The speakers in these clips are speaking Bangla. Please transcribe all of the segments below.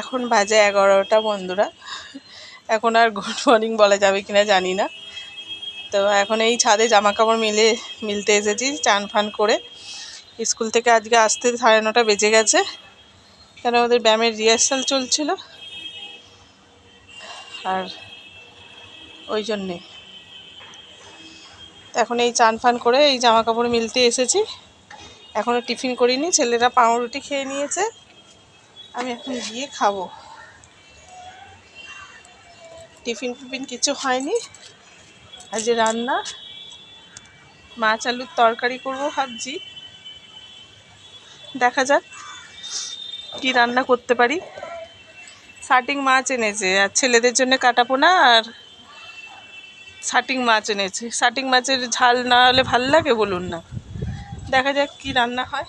এখন বাজে এগারোটা, বন্ধুরা। এখন আর গুড মর্নিং বলা যাবে কিনা জানি না। তো এখন এই ছাদে জামা কাপড় মিলে, মিলতে এসেছি, চান ফান করে। স্কুল থেকে আজকে আসতে সাড়ে নটা বেজে গেছে। কেন, ওদের ব্যায়ামের রিহার্সাল চলছিল। আর ওই জন্যে। এখন এই চান ফান করে এই জামা কাপড় মিলতে এসেছি। এখনও টিফিন করিনি, ছেলেরা পাউরুটি খেয়ে নিয়েছে। আমি এখন গিয়ে খাব। টিফিন টিফিন কিছু হয়নি। যে রান্না। মাছ আলুর তরকারি করব ভাবছি। দেখা যাক কি রান্না করতে পারি। শাটিং মাছ এনেছে, আর ছেলেদের জন্য কাটাপোনা আর শাটিং মাছ এনেছে। শাটিং মাছের ঝাল না হলে ভালো লাগে বলুন না। দেখা যাক কি রান্না হয়।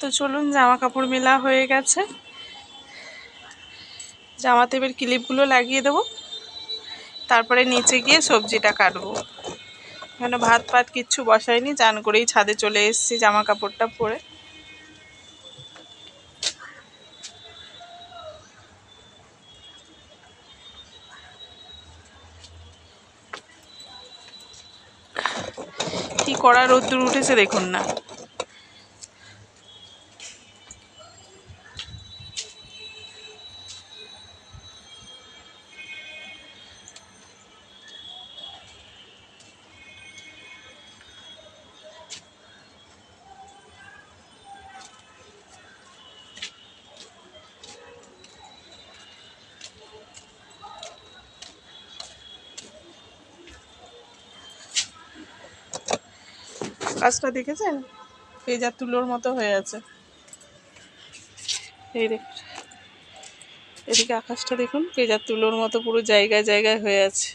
তো চলুন জামা কাপড় মেলা হয়ে গেছে। জামাতে এবার ক্লিপগুলো লাগিয়ে দেবো। তারপরে নিচে গিয়ে সবজিটা কাটবো। এখানে ভাত ফাত কিচ্ছু বসাইনি, চান করেই ছাদে চলে এসেছি জামা কাপড়টা পরে। কি কড়া রোদ্দুর উঠেছে দেখুন না। আকাশটা দেখেছেন? পেজা তুলোর মতো হয়ে আছে। এই এদিকে আকাশটা দেখুন, পেজা তুলোর মতো পুরো জায়গায় জায়গায় হয়ে আছে।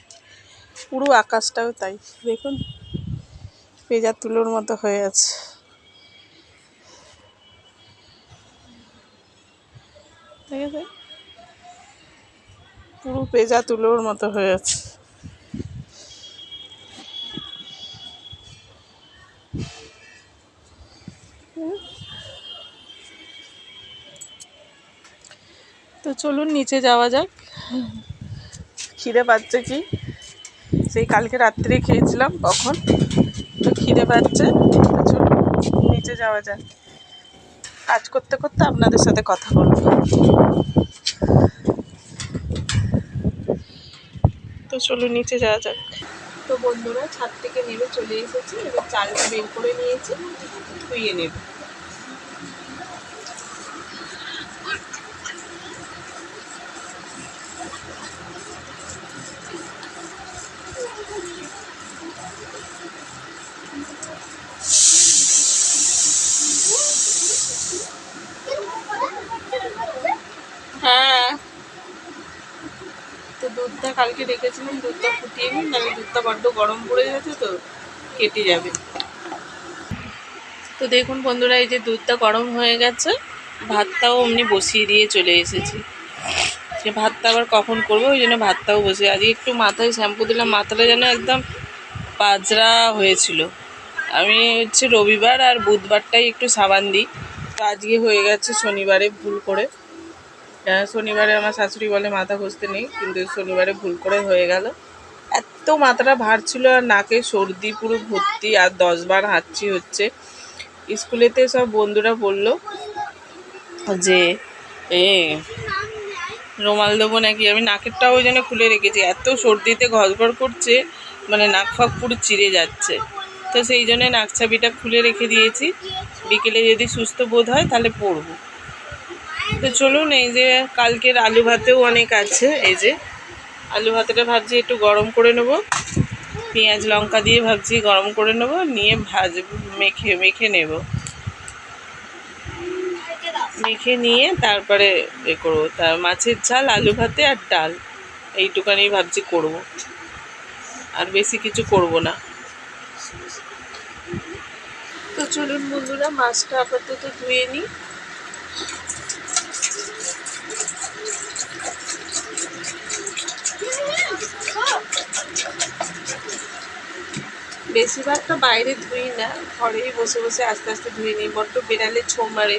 পুরো আকাশটাও তাই, দেখুন, পেজা তুলোর মতো হয়ে আছে। ঠিক আছে পুরো পেজা তুলোর মতো হয়ে আছে। তো চলুন নিচে যাওয়া যাক। খিদে পাচ্ছে কি? সেই কালকে রাত্রে খেয়েছিলাম কখন? তো খিদে পাচ্ছে। চলুন নিচে যাওয়া যাক। কাজ করতে করতে আপনাদের সাথে কথা বলব। তো চলুন নিচে যাওয়া যাক। তো বন্ধুরা, ছাদ থেকে নেমে চলে এসেছি। এবার চালটা বের করে নিয়েছি। ধুয়ে নেব হ্যাঁ কালকে রেখেছিলাম দুধটা ফুটিয়ে নিই নাহলে দুধটা বড্ড গরম পড়ে গেছে তো, কেটে যাবে। তো দেখুন বন্ধুরা, এই যে দুধটা গরম হয়ে গেছে, ভাতটাও অমনি বসিয়ে দিয়ে চলে এসেছি। সে ভাতটা আবার কখন করব, ওই জন্য ভাতটাও বসে আজকে একটু মাথায় শ্যাম্পু দিলাম, মাথাটা যেন একদম পাজরা হয়েছিল। আমি হচ্ছে রবিবার আর বুধবারটাই একটু সাবান দিই, তো আজকে হয়ে গেছে শনিবারে ভুল করে। শনিবারে আমার শাশুড়ি বলে মাথা ঘষতে নেই, কিন্তু শনিবারে ভুল করে হয়ে গেল। এত মাথাটা ভার ছিল আর নাকে সর্দি, পুরো ভর্তি, আর দশবার হাঁচি হচ্ছে। স্কুলেতে সব বন্ধুরা বলল যে, এ রুমাল দেবো নাকি? আমি নাকেরটাও ওই জন্য খুলে রেখেছি। এত সর্দিতে ঘরঘর করছে মানে নাক ফাক পুরো চিড়ে যাচ্ছে। তো সেই জন্য নাক চাবিটা খুলে রেখে দিয়েছি। বিকেলে যদি সুস্থ বোধ হয়, তাহলে পরবো তো চলুন, এই যে কালকের আলু ভাতেও অনেক আছে, এই যে আলু ভাতেটা ভাবছি একটু গরম করে নেব। পেঁয়াজ, লঙ্কা দিয়ে ভাবছি গরম করে নেব, নিয়ে ভাজ, মেখে মেখে নেব। মেখে নিয়ে তারপরে এ করব। তার মাছের ঝাল, আলু ভাতে আর ডাল, এইটুকানি ভাবছি করব। আর বেশি কিছু করব না। তো চলুন বন্ধুরা, মাছটা আপাতত ধুয়ে নিই। বেশিরভাগটা বাইরে ধুই না, ঘরেই বসে বসে আস্তে আস্তে ধুয়ে নিই, বড্ড বেড়ালে ছো মারে।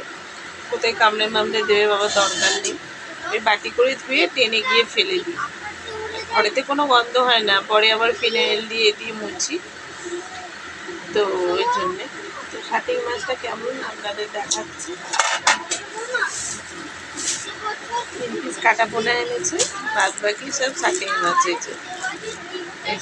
কোথায় কামড়ে মামড়ে দেবে বাবা দরকার নেই। ওই বাটি করে ধুয়ে টেনে গিয়ে ফেলে দিই। ঘরেতে কোনো গন্ধ হয় না, পরে আবার ফিনাইল দিয়ে দিয়ে মুছি। তো ওই জন্যে। তো শাটিং মাছটা কেমন আপনাদের দেখাচ্ছি। কাটা পোনা এনেছে বাদ বাকি সব শাটিং মাছ যে। এই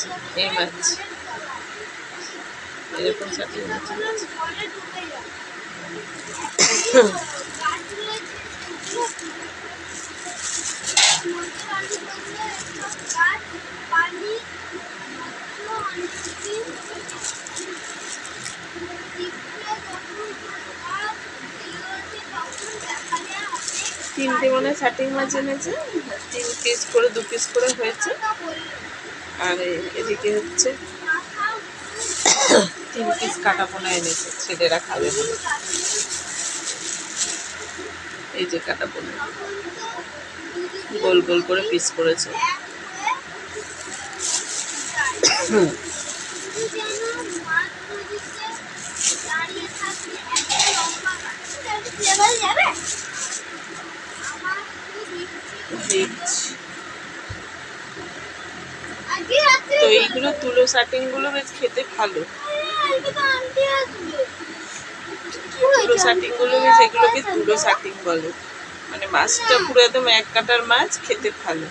তিনটে মনে শাটিং মাছ এনেছে। তিন পিস করে দু পিস করে হয়েছে। আর এদিকে হচ্ছে তিন পিস কাটা পোনা এনেছে, ছেলেরা খাবে বলে। এই যে কাটা পোনা গোল গোল করে পিস করেছে। দেখছি তো এইগুলো তুলো গুলো বেশ খেতে ভালো। তুলো শাটিংগুলো বেশ এগুলোকে তুলো শাটিং বলে। মানে মাছটা পুরো একদম এক কাটার মাছ, খেতে ভালো।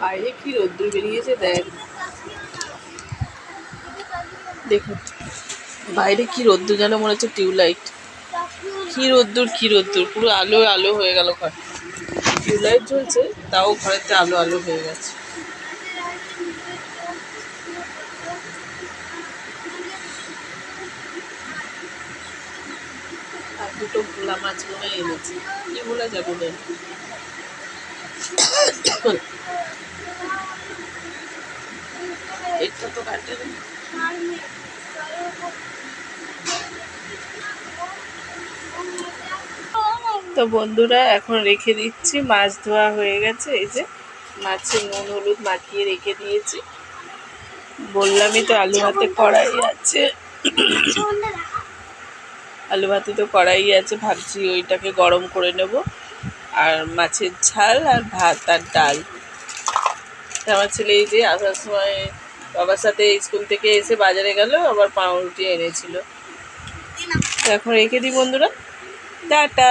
বাইরে কি রোদ্দুর বেরিয়েছে, দেখ। দেখুন বাইরে কি রোদ্দুর যেন মনে হচ্ছে টিউবলাইট। কি রোদ্দুর কি রোদ্দুর পুরো আলো আলো হয়ে গেল ঘর। টিউবলাইট জ্বলছে, তাও ঘরেতে আলো আলো হয়ে গেছে। আর দুটো ভোলা মাছ মনে এনেছি। কি ভোলা যাব না এটা তো কাটে না। তো বন্ধুরা, এখন রেখে দিচ্ছি। মাছ ধোয়া হয়ে গেছে। এই যে মাছের নুন, হলুদ মাখিয়ে রেখে দিয়েছি। বললামই তো আলু ভাতে কড়াই আছে। আলু ভাতে তো কড়াই আছে। ভাবছি ওইটাকে গরম করে নেব। আর মাছের ঝাল আর ভাত আর ডাল। আমার ছেলে এই যে আসার সময় বাবার সাথে স্কুল থেকে এসে বাজারে গেল, আবার পাউরুটি এনেছিল। এখন রেখে দিই বন্ধুরা। টাটা!